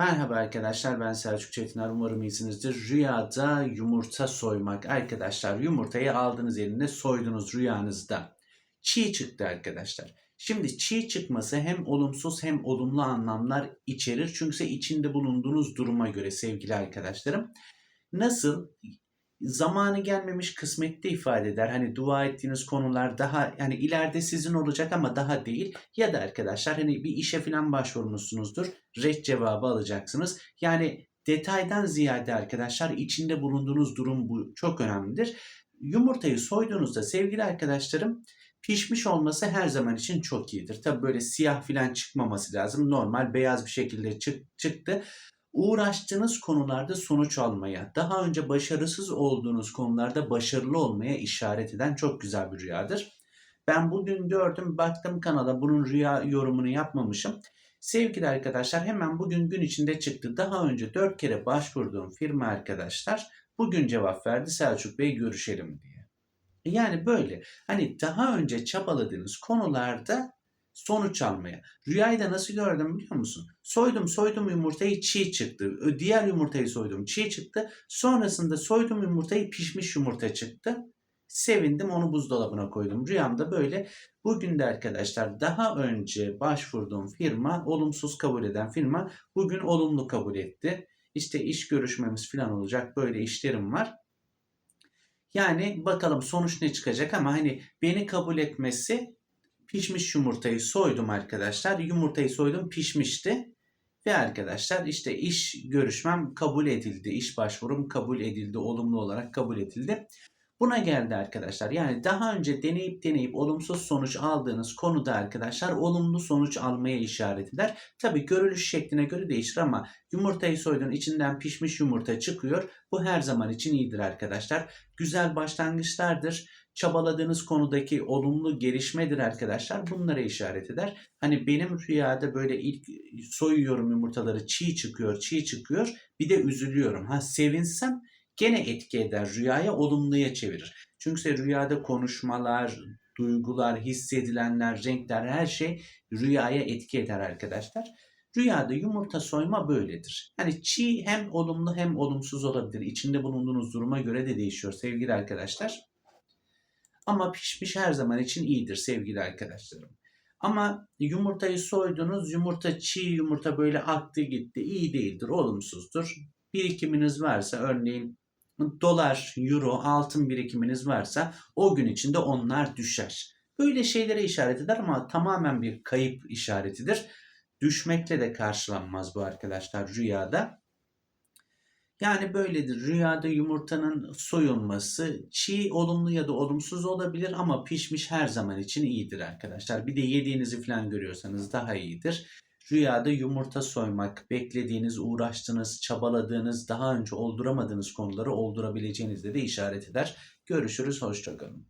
Merhaba arkadaşlar ben Selçuk Çetiner umarım iyisinizdir. Rüyada yumurta soymak arkadaşlar yumurtayı aldınız eline soydunuz rüyanızda. Çiğ çıktı arkadaşlar. Şimdi çiğ çıkması hem olumsuz hem olumlu anlamlar içerir. Çünkü içinde bulunduğunuz duruma göre sevgili arkadaşlarım. Nasıl? Zamanı gelmemiş kısmette ifade eder. Hani dua ettiğiniz konular daha yani ileride sizin olacak ama daha değil. Ya da arkadaşlar hani bir işe falan başvurmuşsunuzdur. Red cevabı alacaksınız. Yani detaydan ziyade arkadaşlar içinde bulunduğunuz durum bu çok önemlidir. Yumurtayı soyduğunuzda sevgili arkadaşlarım pişmiş olması her zaman için çok iyidir. Tabi böyle siyah falan çıkmaması lazım. Normal beyaz bir şekilde çık, çıktı. Uğraştığınız konularda sonuç almaya, daha önce başarısız olduğunuz konularda başarılı olmaya işaret eden çok güzel bir rüyadır. Ben bugün gördüm, baktım kanala bunun rüya yorumunu yapmamışım. Sevgili arkadaşlar hemen bugün gün içinde çıktı. Daha önce 4 kere başvurduğum firma arkadaşlar bugün cevap verdi Selçuk Bey görüşelim diye. Yani böyle hani daha önce çabaladığınız konularda sonuç almaya. Rüyayı da nasıl gördüm biliyor musun? Soydum soydum yumurtayı çiğ çıktı. Diğer yumurtayı soydum çiğ çıktı. Sonrasında soydum yumurtayı pişmiş yumurta çıktı. Sevindim onu buzdolabına koydum. Rüyamda böyle. Bugün de arkadaşlar daha önce başvurduğum firma olumsuz kabul eden firma bugün olumlu kabul etti. İşte iş görüşmemiz falan olacak. Böyle işlerim var. Yani bakalım sonuç ne çıkacak ama hani beni kabul etmesi pişmiş yumurtayı soydum arkadaşlar. Yumurtayı soydum pişmişti. Ve arkadaşlar işte iş görüşmem kabul edildi. İş başvurum kabul edildi. Olumlu olarak kabul edildi. Buna geldi arkadaşlar. Yani daha önce deneyip deneyip olumsuz sonuç aldığınız konuda arkadaşlar olumlu sonuç almaya işaret eder. Tabi görülüş şekline göre değişir ama yumurtayı soydun içinden pişmiş yumurta çıkıyor. Bu her zaman için iyidir arkadaşlar. Güzel başlangıçlardır. Çabaladığınız konudaki olumlu gelişmedir arkadaşlar. Bunlara işaret eder. Hani benim rüyada böyle ilk soyuyorum yumurtaları çiğ çıkıyor, çiğ çıkıyor. Bir de üzülüyorum. Ha sevinsem gene etki eder. Rüyaya olumluya çevirir. Çünkü rüyada konuşmalar, duygular, hissedilenler, renkler her şey rüyaya etki eder arkadaşlar. Rüyada yumurta soyma böyledir. Hani çiğ hem olumlu hem olumsuz olabilir. İçinde bulunduğunuz duruma göre de değişiyor sevgili arkadaşlar. Ama pişmiş her zaman için iyidir sevgili arkadaşlarım. Ama yumurtayı soydunuz, yumurta çiğ yumurta böyle aktı gitti, iyi değildir, olumsuzdur. Birikiminiz varsa örneğin dolar, euro, altın birikiminiz varsa o gün içinde onlar düşer. Böyle şeylere işaret eder ama tamamen bir kayıp işaretidir. Düşmekle de karşılanmaz bu arkadaşlar rüyada. Yani böyledir. Rüyada yumurtanın soyulması çiğ olumlu ya da olumsuz olabilir ama pişmiş her zaman için iyidir arkadaşlar. Bir de yediğinizi falan görüyorsanız daha iyidir. Rüyada yumurta soymak, beklediğiniz, uğraştığınız, çabaladığınız, daha önce olduramadığınız konuları oldurabileceğinizde de işaret eder. Görüşürüz, hoşçakalın.